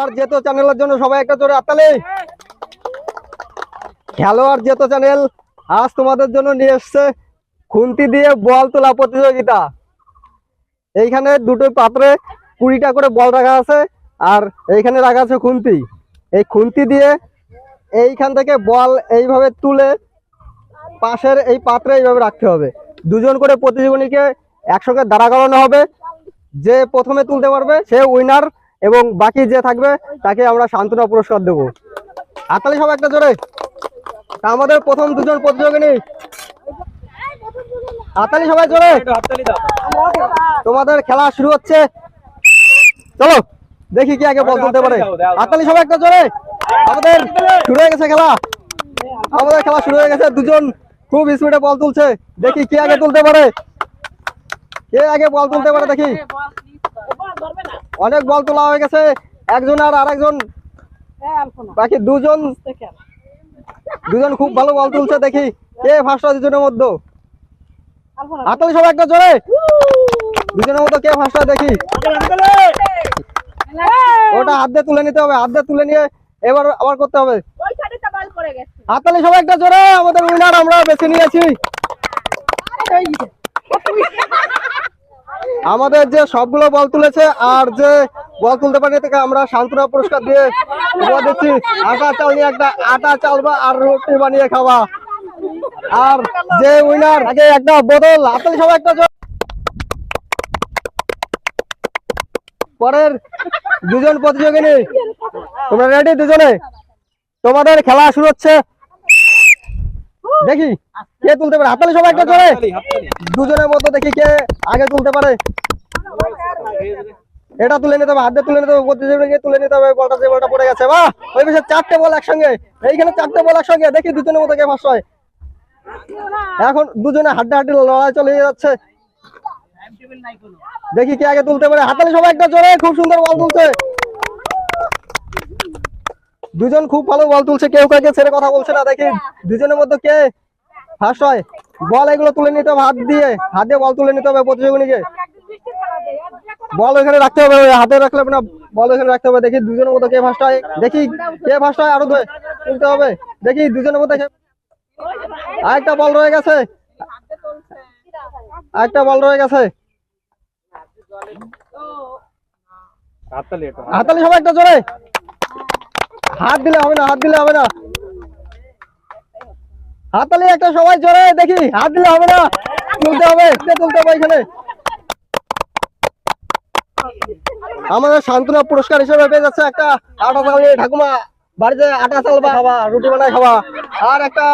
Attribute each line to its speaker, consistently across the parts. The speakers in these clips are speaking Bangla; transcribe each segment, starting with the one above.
Speaker 1: খেলোয়াড় যেত চ্যানেলের জন্য সবাই একটা জোরে আত্মালে। খেলোয়াড় যেত চ্যানেল, আজ তোমাদের জন্য নিয়ে এসছে খুন্তি দিয়ে বল তোলা প্রতিযোগিতা। এইখানে দুটো পাত্রে কুড়িটা করে বল রাখা আছে, আর এইখানে রাখা আছে খুন্তি। এই খুন্তি দিয়ে এইখান থেকে বল এইভাবে তুলে পাশের এই পাত্রে এইভাবে রাখতে হবে। দুজন করে প্রতিযোগিনীকে একসঙ্গে দাঁড়া করানো হবে। যে প্রথমে তুলতে পারবে, সে উইনার এবং বাকি যে থাকবে, তাকে আমরা সান্ত্বনা পুরস্কার দেবো। হাতালি সব একটা জোরে। আমাদের প্রথম দুজন প্রতিযোগিনী। হাতালি সবাই জোরে। তোমাদের খেলা শুরু হচ্ছে। চলো, দেখি কি আগে বল তুলতে পারে। হাতালি সবাই একটা জোরে। আমাদের শুরু হয়ে গেছে খেলা। আমাদের খেলা শুরু হয়ে গেছে। দুজন খুব স্পিডে বল তুলছে। দেখি কে আগে তুলতে পারে। কে আগে বল তুলতে পারে দেখি। অনেক বল তোলা হয়ে গেছে একজন আর আরেকজন। বাকি দুজন দুজন খুব ভালো বল তুলছে দেখি কে ফার্স্ট হয় দুজনের মধ্যে। হাতালি সবাই একটা জোরে। দুজনের মধ্যে কে ফার্স্ট হয় দেখি। ওটা হাত দিয়ে তুলে নিতে হবে হাত দিয়ে তুলে নিয়ে এবার আবার করতে হবে। হাতালি সবাই একটা জোরে আমাদের উইনার আমরা বেছে নিয়েছি। আমাদের যে সবগুলো বল তুলেছে আর যে বল তুলতে পারেনি থেকে আমরা সান্ত্বনা পুরস্কার দিয়ে দিচ্ছি। আটা চাল নিয়ে একটা আটা চাল বা আর রুটি বানিয়ে খাওয়া। আর যে উইনার আগে একটা বোতল হাতালি সবাই একটা পরের দুজন প্রতিযোগিনী। তোমরা রেডি দুজনে? তোমাদের খেলা শুরু হচ্ছে। দেখি? কে তুলতে পারে? হাতালি সবাই একটা জোরে দুজনের মধ্যে দেখি কে আগে তুলতে পারে। এটা তুলে নিতে হবে হাত দিয়ে তুলে নিতে হবে প্রতিযোগীকে তুলে নিতে হবে বলটা যে বলটা পড়ে গেছে। বাহ! ওই পাশে চারটে বল একসঙ্গে। এইখানে চারটে বল একসঙ্গে। দেখি দুজনের মতো কে ফার্স্ট হয়। এখন দুজনে হাড্ডা হাড্ডি লড়াই চলে যাচ্ছে। দেখি কে আগে তুলতে পারে। হাতালি সবাই একটা জোরে খুব সুন্দর বল তুলছে। দুজন খুব ভালো বল তুলছে কেউ কাউকে ছেড়ে কথা বলছে না দেখি দুজনের মধ্যে কে ফার্স্ট হয়। বল এগুলো তুলে নিতে হবে হাত দিয়ে হাত দিয়ে বল তুলে নিতে হবে প্রতিযোগীকে বল ওখানে রাখতে হবে হাতে রাখলে না বল ওখানে রাখতে হবে দেখি দুজনের মধ্যে কে ফার্স্ট হয়। দেখি কে ফার্স্ট হয় আরও দুই তুলতে হবে। দেখি দুজনের মধ্যে আরেকটা বল রয়ে গেছে। আরেকটা বল রয়ে গেছে। হাতালি সবাই একটা জোরে। হাত দিলে হবে না, হাত দিলে হবে না। হাতালি একটা সবাই জোরে দেখি, হাত দিলে হবে না। তুলতে হবে তুলতে হবে এখানে? আমাদের সান্ত্বনা পুরস্কার হিসেবে পেয়ে যাচ্ছে একটা আটা চাল ঠাকুমা, বাড়িতে আটা চাল খাওয়া রুটি বানায় খাওয়া আর একটা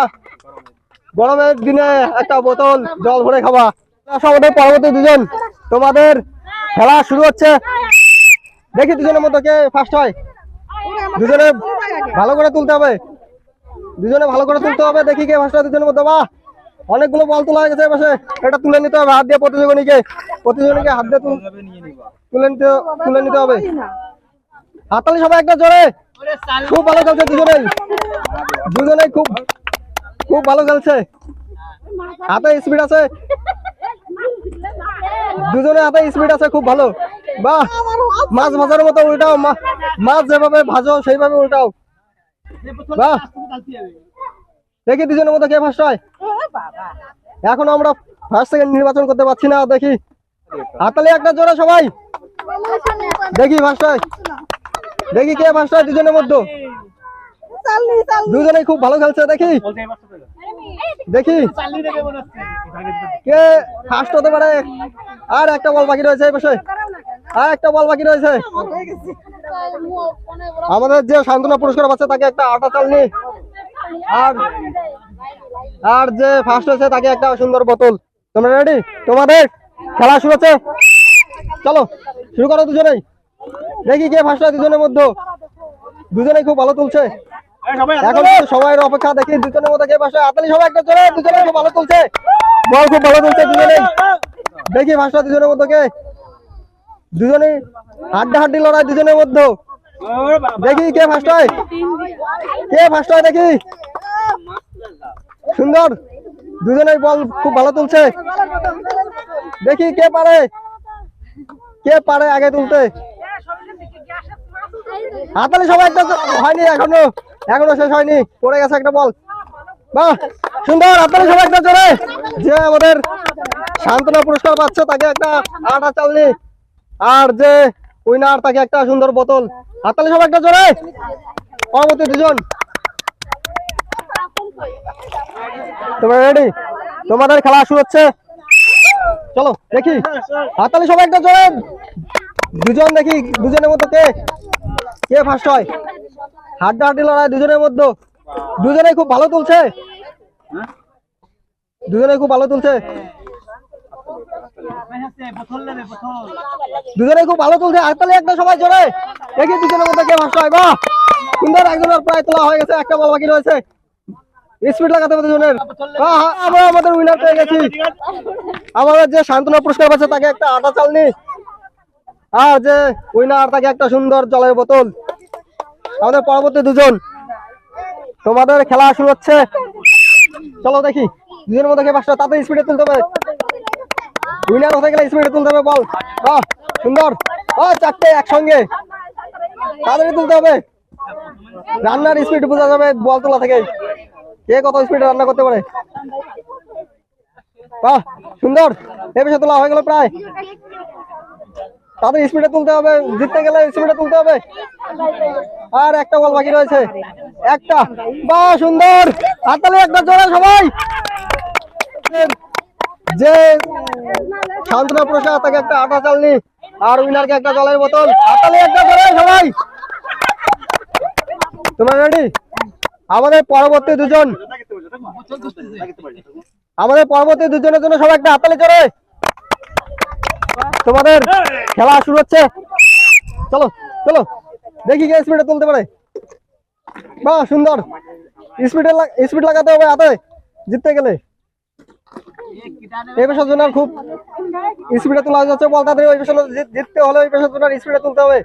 Speaker 1: গরমের দিনে একটা বোতল জল ভরে খাওয়া আমাদের পরবর্তী দুজন তোমাদের খেলা শুরু হচ্ছে। দেখি দুজনের মতো কে ফার্স্ট হয়। দুজনে ভালো করে তুলতে হবে। দুজনে ভালো করে তুলতে হবে দেখি কে হয় দুজনের মধ্যে বাহ! অনেকগুলো বল তোলা হয়ে গেছে এপাশে এটা তুলে নিতে হবে হাত দিয়ে প্রতিযোগীকে প্রতিযোগীকে হাত দিয়ে তুলে নিতে তুলে নিতে হবে। হাতালি সবাই একটা জোরে। খুব ভালো খেলছে দুজনেই দুজনেই খুব খুব ভালো খেলছে হাতে স্পিড আছে। দুজনে হাতে স্পিড আছে খুব ভালো। বাহ মাছ ভাজার মতো উল্টাও মাছ যেভাবে ভাজো, সেইভাবে উল্টাও। বাহ দেখি দুজনের মতো কে ফার্স্ট হয়। এখন আমরা ফার্স্ট সেকেন্ড নির্বাচন করতে পারছি না, দেখি। হাতালি একটা জোরে সবাই। দেখি ফার্স্ট হয়। দেখি কে ফার্স্ট হয় দুজনের মধ্যে। দুজনে খুব ভালো খেলছে, দেখি। দেখি। কে ফার্স্ট হতে পারে? আর একটা বল বাকি রয়েছে এই পাশে। আর একটা বল বাকি রয়েছে। আমাদের যে সান্ত্বনা পুরস্কার পাচ্ছে, তাকে একটা আটা চাল নি আর আর যে ফার্স্ট হয়েছে, তাকে একটা সুন্দর বোতল। তোমরা রেডি তোমাদের খেলা শুরু হচ্ছে। চলো, শুরু করো দুজনেই। দেখি কে ফার্স্ট হয় দুজনের মধ্যে। দুজনেই খুব ভালো তুলছে। এখন সময়ের অপেক্ষা, দেখি দুজনের মধ্যে কে ফার্স্ট আতালি সবাই একটা জোরে দুজনে খুব ভালো তুলছে। বল খুব ভালো তুলছে দুজনেই। দেখি ফার্স্ট হয় দুজনের মধ্যে কে। দুজনেই হাড্ডা হাড্ডি লড়াই দুজনের মধ্যে। দেখি কে ফার্স্ট হয়। কে ফার্স্ট হয় দেখি। সুন্দর। দুজনেই বল খুব ভালো তুলছে। দেখি কে পারে। কে পারে আগে তুলতে। হাতালি সবাই একটা হয়নি এখনও। এখনও শেষ হয়নি। পড়ে গেছে একটা বল বাহ, সুন্দর। হাতালি সবাই একটা জোরে। যে আমাদের সান্ত্বনা পুরস্কার পাচ্ছে, তাকে একটা আটা চালনি। আর যে উইনার, তাকে একটা সুন্দর বোতল। হাতালি সবাই একটা জোরে। পরবর্তী দুজন। তোমরা রেডি তোমাদের খেলা শুরু হচ্ছে। চলো, দেখি। হাতালি সবাই একটা জোরে। দুজন দেখি, দুজনের মধ্যে কে কে ফার্স্ট হয়? হাড্ডা হাড্ডি লড়াই দুজনের মধ্যে। দুজনেই খুব ভালো তুলছে। দুজনেই খুব ভালো তুলছে। দুজনেই খুব ভালো একটা সবাই জোরে। দেখি দুজনের মধ্যে কে ফার্স্ট হয়, বাহ! সুন্দর, একজনের প্রায় তোলা হয়ে গেছে, একটা বল বাকি রয়েছে। স্পিড লাগাতে হবে দুজনের। আমরা আমাদের উইনার পেয়ে গেছি। আমাদের যে শান্তনা পুরস্কার পাচ্ছে, তাকে একটা আটা চালনি। আর যে উইনার তাকে একটা সুন্দর জলের বোতল। আমাদের পরবর্তী দুজন। তোমাদের খেলা শুরু হচ্ছে। চলো দেখি, দুজনের মধ্যে পাঁচটা তাতে স্পিডে তুলতে হবে। উইনার হতে গেলে স্পিডে তুলতে হবে বল। বাহ, সুন্দর। ও, চারটে একসঙ্গে। তাড়াতাড়ি তুলতে হবে। রান্নার স্পিড বোঝা যাবে বল তোলা থেকে। কে কত স্পিডে রান্না করতে পারে? বাহ, সুন্দর। এ পেশে তোলা হয়ে গেল প্রায়। তাদের স্পিডে তুলতে হবে। জিততে গেলে স্পিডে তুলতে হবে। আর একটা বল বাকি রয়েছে। একটা। বা সুন্দর। হাতালে একটা জোড়া সবাই। যে সান্ত্বনা প্রসাদ, তাকে একটা আটা চালনি, আর উইনারকে একটা জলের বোতল। একটা জোড়া সবাই। তোমার রেডি আমাদের পরবর্তী দুজন। আমাদের পরবর্তী দুজনের জন্য সবাই একটা হাতালে জোরে তোমাদের খেলা শুরু হচ্ছে। চলো চলো। দেখি কে স্পিডে তুলতে পারে। বাহ, সুন্দর। স্পিডে স্পিড লাগাতে হবে হাতে। জিততে গেলে। এই পেশার জন্য খুব স্পিডে তোলা যাচ্ছে বল তাদের ওই পেশার জিততে হলে ওই পেশার জন্য স্পিডে তুলতে হবে।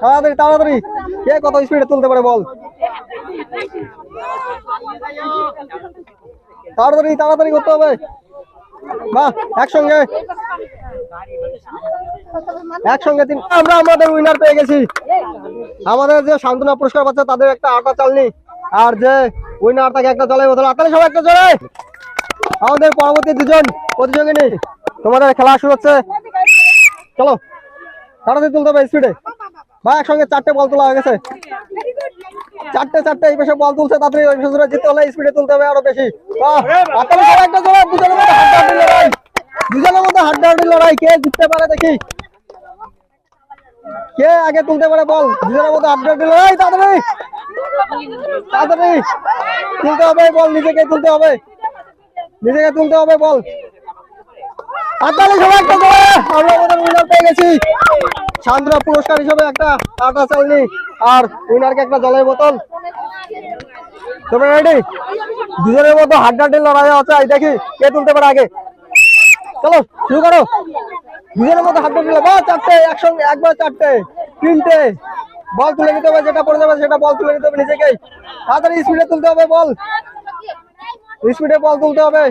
Speaker 1: তাড়াতাড়ি তাড়াতাড়ি। কে কত স্পিডে তুলতে পারে বল? তাড়াতাড়ি তাড়াতাড়ি করতে হবে। বাহ, একসঙ্গে। একসঙ্গে তিন আমরা আমাদের উইনার পেয়ে গেছি। আমাদের যে সান্ত্বনা পুরস্কার পাচ্ছে তাদের একটা আটা চালনি। আর যে উইনার একটা জলের বোতল। আতালে সবাই একটা জলে আমাদের পরবর্তী দুজন তোমাদের খেলা শুরু হচ্ছে। চলো, তাড়াতাড়ি তুলতে হবে স্পিডে বা একসঙ্গে চারটে বল তোলা হয়ে গেছে। চারটে চারটে, এই বল তুলছে, তাড়াতাড়ি জিততে হলে স্পিডে তুলতে হবে আরও বেশি। একটা জোরে। দুজনের মধ্যে লড়াই। দুজনের মধ্যে লড়াই। কে জিততে পারে দেখি। কে আগে তুলতে পারে বল? দুজনের মধ্যে হাড্ডাহাড্ডি লড়াই তাড়াতাড়ি! তাড়াতাড়ি! তুলতে হবে, বল, নিজেকে তুলতে হবে। নিজেকে তুলতে হবে, বল। পেয়ে গেছি। পুরস্কার হিসেবে একটা একটা জলের বোতল। দুজনের হাড্ডাহাড্ডি লড়াই আছে। এই দেখি, কে তুলতে পারে আগে? চলো, শুরু করো। দুজনের মতো হাত বাহ, চারটে একসঙ্গে একবার চারটে তিনটে। বল তুলে নিতে হবে যেটা পড়ে যাবে সেটা বল তুলে নিতে হবে নিজেকেই। তাড়াতাড়ি স্পিডে তুলতে হবে বল। স্পিডে বল তুলতে হবে।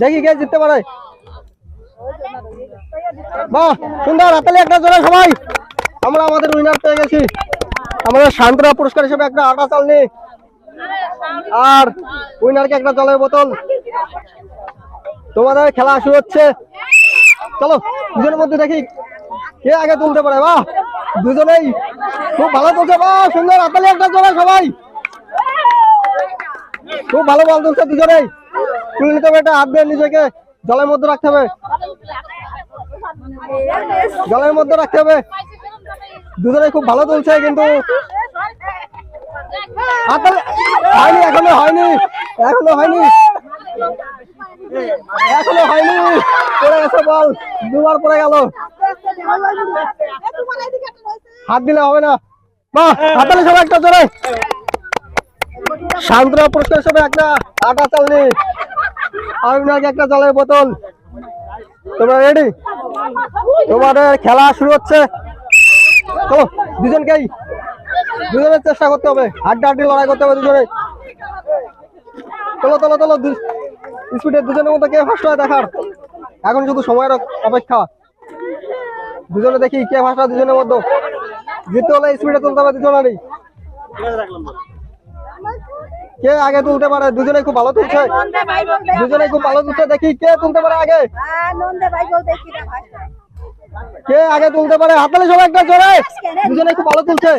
Speaker 1: দেখি কে জিততে পারে। বাহ সুন্দর হাতালি একটা জোরে সবাই। আমরা আমাদের উইনার পেয়ে গেছি। আমরা শান্তরা পুরস্কার হিসেবে একটা আটা চালনি আর উইনারকে একটা জলের বোতল। তোমাদের খেলা শুরু হচ্ছে। চলো, দুজনের মধ্যে দেখি কে আগে তুলতে পারে, বাহ! দুজনেই খুব ভালো তুলছে, বাহ! সুন্দর হাতালি একটা জোরে সবাই। খুব ভালো বল তুলছে দুজনেই। তুলে নিতে হবে এটা হাত নিজেকে, জলের মধ্যে রাখতে হবে। জলের মধ্যে রাখতে হবে। দুজনে খুব ভালো তুলছে কিন্তু। হয়নি, এখনও হয়নি এখনও হয়নি। এখনও হয়নি। পড়ে গেছে বল। দুবার পড়ে গেল। হাত দিলে হবে না। বাহ হাতালে সবাই একটা জোরে। শান্তরা পুরস্কার হিসেবে একটা। আটা চালনি। আর ওনাকে একটা জলের বোতল। তোমরা রেডি তোমাদের খেলা শুরু হচ্ছে। চলো, দুজনকেই। দুজনের চেষ্টা করতে হবে। হাড্ডা হাড্ডি লড়াই করতে হবে দুজনে। চলো চলো চলো স্পিডে দুজনের মধ্যে কে ফার্স্ট হয় দেখার? এখন শুধু সময়ের অপেক্ষা। দুজনে দেখি কে ফার্স্ট হয় দুজনের মধ্যে। জিততে হলে স্পিডে তুলতে হবে দুজনেরই। কে আগে তুলতে পারে? দুজনে খুব ভালো তুলছে। দুজনে খুব ভালো তুলছে। দেখি কে তুলতে পারে আগে। কে আগে তুলতে পারে? হাতালে সবাই একটা জোরে। দুজনে খুব ভালো তুলছে।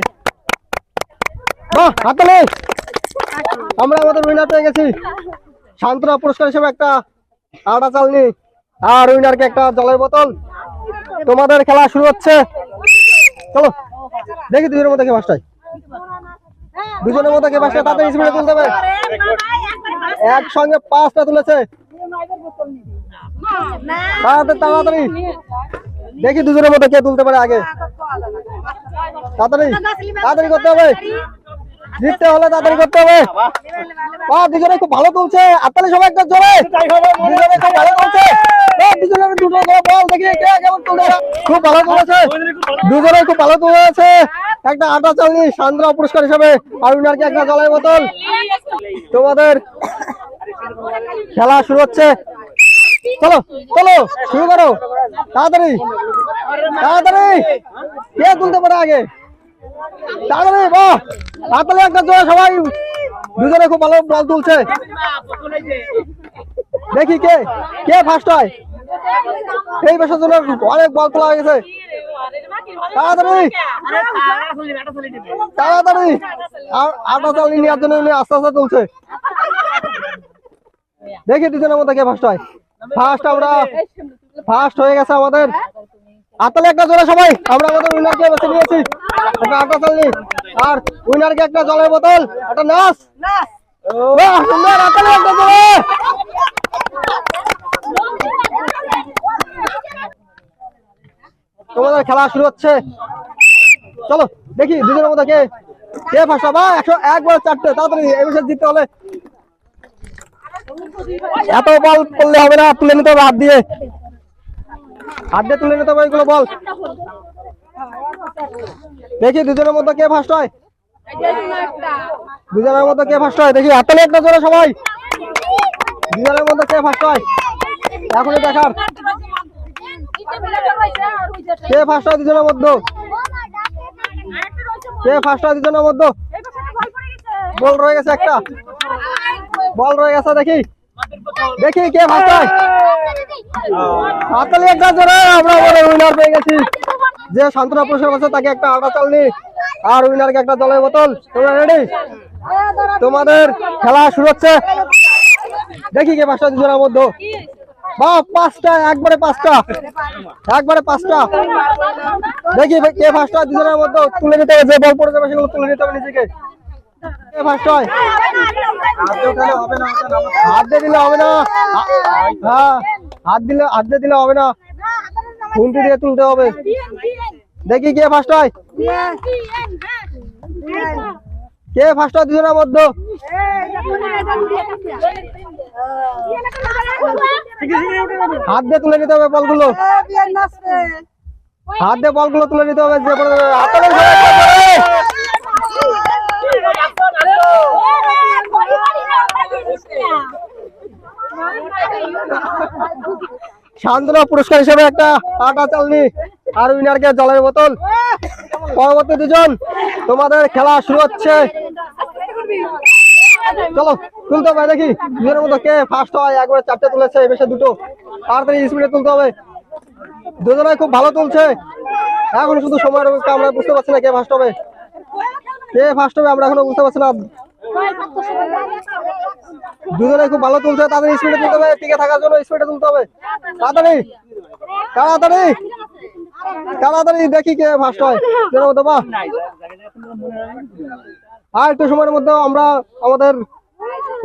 Speaker 1: হাতালে আমরা আমাদের উইনার পেয়ে গেছি। শান্তনা পুরস্কার হিসেবে একটা আটা চালনি। আর উইনারকে একটা জলের বোতল। তোমাদের খেলা শুরু হচ্ছে। চলো, দেখি দুজনের মধ্যে কে ফার্স্ট দুজনের মধ্যে কে ফার্স্ট তাড়াতাড়ি স্পিডে তুলতে হবে একসঙ্গে পাঁচটা তুলেছে। তাড়াতাড়ি। দেখি দুজনের মধ্যে কে তুলতে পারে আগে। তাড়াতাড়ি তাড়াতাড়ি করতে হবে। জিততে হলে তাড়াতাড়ি করতে হবে। বাহ দুজনে খুব ভালো তুলছে। আত্মালি সবাই একটা জোরে। দুজনে খুব ভালো তুলছে। বাহ, দুজনের দুটো করে বল দেখি কে কেমন তুলছে। খুব ভালো তুলেছে। দুজনে খুব ভালো তুলেছে। একটা আটা চালনি সান্দ্রা পুরস্কার হিসেবে আর উনারকে একটা জলের বোতল। তোমাদের খেলা শুরু হচ্ছে। চলো চলো শুরু করো। তাড়াতাড়ি তাড়াতাড়ি। কে তুলতে পারে আগে? তাড়াতাড়ি, বাহ। তাড়াতাড়ি একটা জোরে সবাই। দুজনে খুব ভালো বল তুলছে। দেখি কে কে ফার্স্ট হয়? এই বছর জন্য অনেক বল তোলা হয়ে গেছে। তাড়াতাড়ি। তাড়াতাড়ি। আটা চাল নেওয়ার জন্য আস্তে আস্তে তুলছে। দেখি দুজনের মধ্যে কে ফার্স্ট হয়। ফার্স্ট আমরা ফার্স্ট হয়ে গেছে আমাদের। আতালে একটা সবাই আমরা আমাদের উইনারকে বেছে নিয়েছি। একটা আটা চালনি। আর উইনারকে একটা জলের বোতল একটা নাচ সুন্দর আতালে একটা জোরে তোমাদের খেলা শুরু হচ্ছে। চলো দেখি দুজনের মধ্যে কে কে ফার্স্ট হবে। একশো একবার চারটে তাড়াতাড়ি বিষয়ে জিততে হলে। এত বল করলে হবে না তুলে নিতে হবে হাত দিয়ে। হাত তুলে নিতে হবে বল। দেখি, দুজনের মধ্যে কে ফার্স্ট হয়? দুজনের মধ্যে কে ফার্স্ট হয়? দেখি, হাততালি একটা জোরে সবাই। দুজনের মধ্যে কে ফার্স্ট হয়? এখনই দেখার। কে ফার্স্ট হয় দুজনের মধ্যে? কে ফার্স্ট হয় দুজনের মধ্যে? বল, রয়ে গেছে একটা। বল, রয়ে গেছে, দেখি। দেখি কে হয় হাততালি একটা জোরে আমরা আমাদের উইনার পেয়ে গেছি। যে শান্তনা পুরস্কার আছে তাকে একটা আটা চালনি আর উইনারকে একটা জলের বোতল। তোমরা রেডি তোমাদের খেলা শুরু হচ্ছে। দেখি কে পাঁচটা দুজনের মধ্যে। বা পাঁচটা, একবারে পাঁচটা। একবারে পাঁচটা। দেখি কে হয় দুজনের মধ্যে। তুলে নিতে হবে, যে বল পড়ে যাবে, সেগুলো তুলে নিতে হবে নিজেকে। হাত দিয়ে দিলে হবে না। হাত দিয়ে দিলে হবে না। দিয়ে তুলতে হবে। দেখি কে ফার্স্ট হয়। কে ফার্স্ট হয় দুজনের মধ্যে? হাত দিয়ে তুলে নিতে হবে বলগুলো। হাত দিয়ে বলগুলো তুলে নিতে হবে লেগে যাবে। শান্তনা পুরস্কার হিসেবে একটা আটা চালনি আর উইনারকে জলের বোতল। পরবর্তী দুজন, তোমাদের খেলা শুরু হচ্ছে। চলো, তুলতে হবে দেখি, দুজনের মতো কে ফার্স্ট হয়, একবারে চারটে তুলেছে এই বেশে দুটো। তাড়াতাড়ি স্পিডে তুলতে হবে। দুজনে খুব ভালো তুলছে। এখন শুধু সময়ের আমরা বুঝতে পারছি না কে ফার্স্ট হবে। কে ফার্স্ট হবে, আমরা এখনও বুঝতে পারছি না। দুজনে খুব ভালো তুলছে তাদের স্পিডে তুলতে হবে টিকে থাকার জন্য স্পিডে তুলতে হবে। তাড়াতাড়ি। তাড়াতাড়ি। তাড়াতাড়ি দেখি কে ফার্স্ট হয়। দুজনের আর একটু সময়ের মধ্যে আমরা আমাদের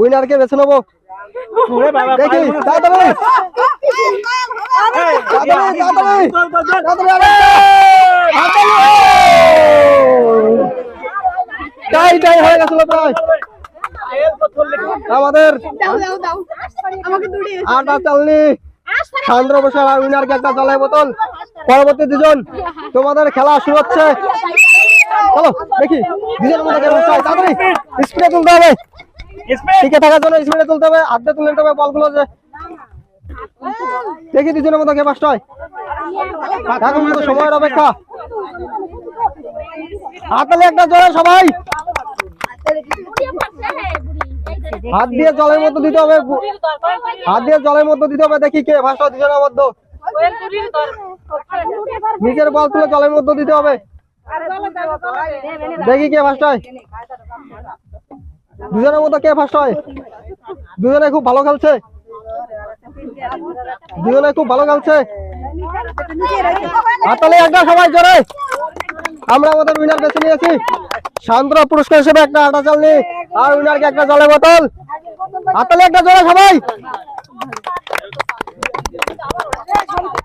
Speaker 1: উইনারকে বেছে নেব। দেখি তাড়াতাড়ি। তাড়াতাড়ি তাড়াতাড়ি! টাই টাই হয়ে গেছিল প্রায় আমাদের আটা চালনি। সান্দ্র বসার আর একটা জলের বোতল। পরবর্তী দুজন তোমাদের খেলা শুরু হচ্ছে। চলো দেখি। চাই তাড়াতাড়ি। স্পিডে তুলতে হবে। টিকে থাকার জন্য স্পিডে তুলতে হবে। হাতে তুলে নিতে হবে বলগুলো যে। দেখি দুজনের মধ্যে কে ফার্স্ট হয়। সময়ের অপেক্ষা। হাতালে একটা জোরে সবাই। হাত দিয়ে জলের মধ্যে দিতে হবে। হাত দিয়ে জলের মধ্যে দিতে হবে, দেখি কে ভাষা দুজনের মধ্যে নিজের বল তুলে জলের মধ্যে দিতে হবে। দেখি কে ফার্স্ট হয়। দুজনের মতো কে ফার্স্ট হয়? দুজনে খুব ভালো খেলছে। দুজনে খুব ভালো খেলছে। হাতালে একটা সবাই জোরে। আমরা আমাদের উইনার বেছে নিয়েছি। সান্দ্র পুরস্কার হিসেবে একটা আটা চাল নিই। আর উইনারকে একটা জলের বোতল। হাতালে একটা জলে সবাই।